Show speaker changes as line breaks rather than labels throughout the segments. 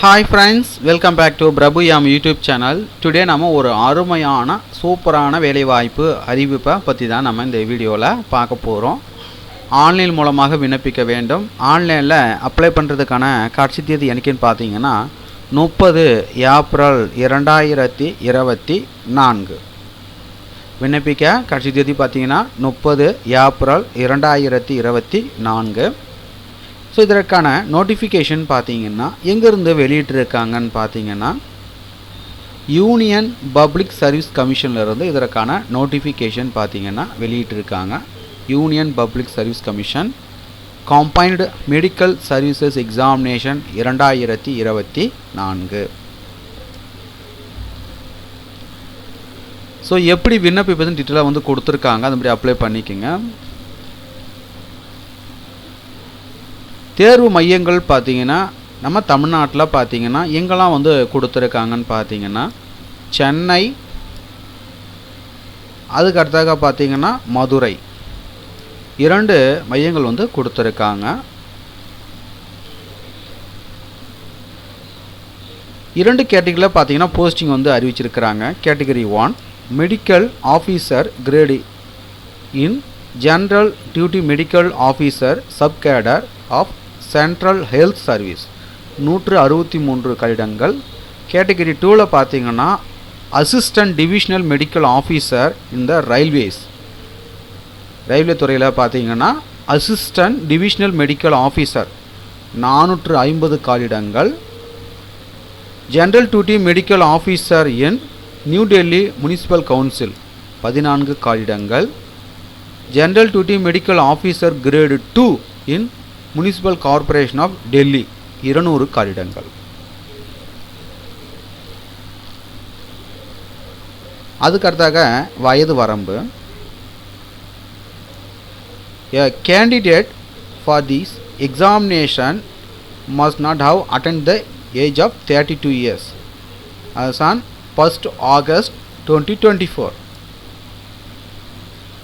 Hi friends welcome back to Prabhu யாம் YouTube channel today நம்ம ஒரு அருமையான சூப்பரான வேலைவாய்ப்பு அறிவிப்பை பற்றி தான் நம்ம இந்த வீடியோவில் பார்க்க போகிறோம் ஆன்லைன் மூலமாக விண்ணப்பிக்க வேண்டும். ஆன்லைனில் அப்ளை பண்ணுறதுக்கான கடைசி தேதி எனக்குன்னு பார்த்தீங்கன்னா முப்பது ஏப்ரல் இரண்டாயிரத்தி இருபத்தி நான்கு. விண்ணப்பிக்க கடைசி தேதி பார்த்தீங்கன்னா முப்பது ஏப்ரல் இரண்டாயிரத்தி இருபத்தி நான்கு. ஸோ இதற்கான நோட்டிஃபிகேஷன் பார்த்தீங்கன்னா எங்கேருந்து வெளியிட்டிருக்காங்கன்னு பார்த்தீங்கன்னா யூனியன் பப்ளிக் சர்வீஸ் கமிஷன்லேருந்து இதற்கான நோட்டிஃபிகேஷன் பார்த்தீங்கன்னா வெளியிட்டிருக்காங்க. Union public service commission combined medical services examination இரண்டாயிரத்தி இருபத்தி நான்கு. ஸோ எப்படி விண்ணப்பிப்பதுன்னு டீட்டெயிலாக வந்து கொடுத்துருக்காங்க. அது மாதிரி அப்ளை பண்ணிக்கோங்க. தேர்வு மையங்கள் பார்த்தீங்கன்னா நம்ம தமிழ்நாட்டில் பார்த்தீங்கன்னா எங்கெல்லாம் வந்து கொடுத்துருக்காங்கன்னு பார்த்தீங்கன்னா சென்னை அதுக்கு அடுத்தாக பார்த்தீங்கன்னா மதுரை. இரண்டு மையங்கள் வந்து கொடுத்துருக்காங்க. இரண்டு கேட்டகரியில் பார்த்தீங்கன்னா போஸ்டிங் வந்து அறிவிச்சிருக்கிறாங்க. Category one medical officer grade in general duty medical officer sub cadre of central health service நூற்று அறுபத்தி மூன்று கட்டிடங்கள். கேட்டகரி டூவில் பார்த்தீங்கன்னா அசிஸ்டன்ட் டிவிஷனல் மெடிக்கல் ஆஃபீஸர் இந்த ரயில்வேஸ் ரயில்வே துறையில் பார்த்தீங்கன்னா அசிஸ்டன்ட் டிவிஷனல் மெடிக்கல் ஆஃபீஸர் நானூற்று ஐம்பது காலிடங்கள் general duty medical officer in New Delhi municipal council பதினான்கு காலிடங்கள் general duty medical officer grade two in municipal corporation of Delhi இருநூறு கட்டிடங்கள் அதுக்கடுத்தாக வயது வரம்பு a candidate for this examination must not have attained the age of thirty two years as on August twenty twenty four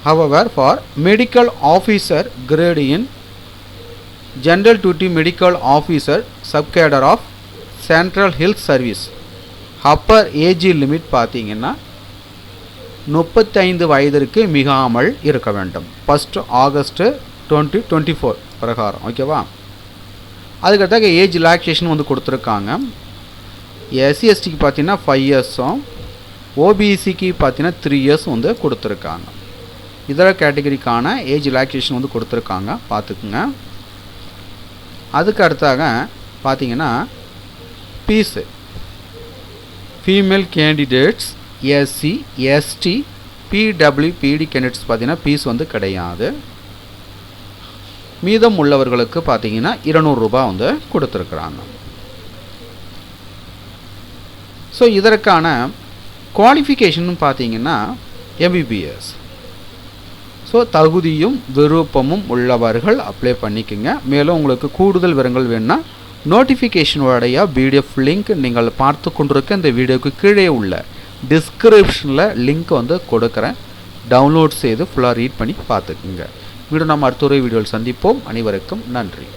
however for medical officer grade in general duty medical officer subcadre of central health service upper age limit பார்த்தீங்கன்னா முப்பத்தைந்து வயதிற்கு மிகாமல் இருக்க வேண்டும். First August twenty twenty four பிரகாரம் ஓகேவா அதுக்கடுத்தாக age relaxation வந்து கொடுத்துருக்காங்க. எஸ்சி எஸ்டிக்கு பார்த்தீங்கன்னா ஃபைவ் இயர்ஸும் ஓபிசிக்கு பார்த்தீங்கன்னா த்ரீ இயர்ஸ் வந்து கொடுத்துருக்காங்க. இதர கேட்டகரிக்கான ஏஜ் ரிலாக்ஸேஷன் வந்து கொடுத்துருக்காங்க பார்த்துக்குங்க. அதுக்கு அடுத்தாக பார்த்தீங்கன்னா fees female candidates SC ST PWBD candidates பார்த்தீங்கன்னா பீஸ் வந்து கிடையாது. மீதம் உள்ளவர்களுக்கு பார்த்தீங்கன்னா இருநூறுரூபா வந்து கொடுத்துருக்குறாங்க. ஸோ இதற்கான குவாலிஃபிகேஷன் பார்த்தீங்கன்னா எம்பிபிஎஸ் ஸோ தகுதியும் விருப்பமும் உள்ளவர்கள் அப்ளை பண்ணிக்கோங்க. மேலும் உங்களுக்கு கூடுதல் விவரங்கள் வேணுன்னா நோட்டிஃபிகேஷனுடைய பிடிஎஃப் லிங்க் நீங்கள் பார்த்து கொண்டிருக்க இந்த வீடியோக்கு கீழே உள்ள டிஸ்கிரிப்ஷனில் லிங்க் வந்து கொடுக்குறேன். டவுன்லோட் செய்து ஃபுல்லாக ரீட் பண்ணி பார்த்துக்குங்க. மீண்டும் நம்ம அடுத்த ஒரு வீடியோவில் சந்திப்போம். அனைவருக்கும் நன்றி.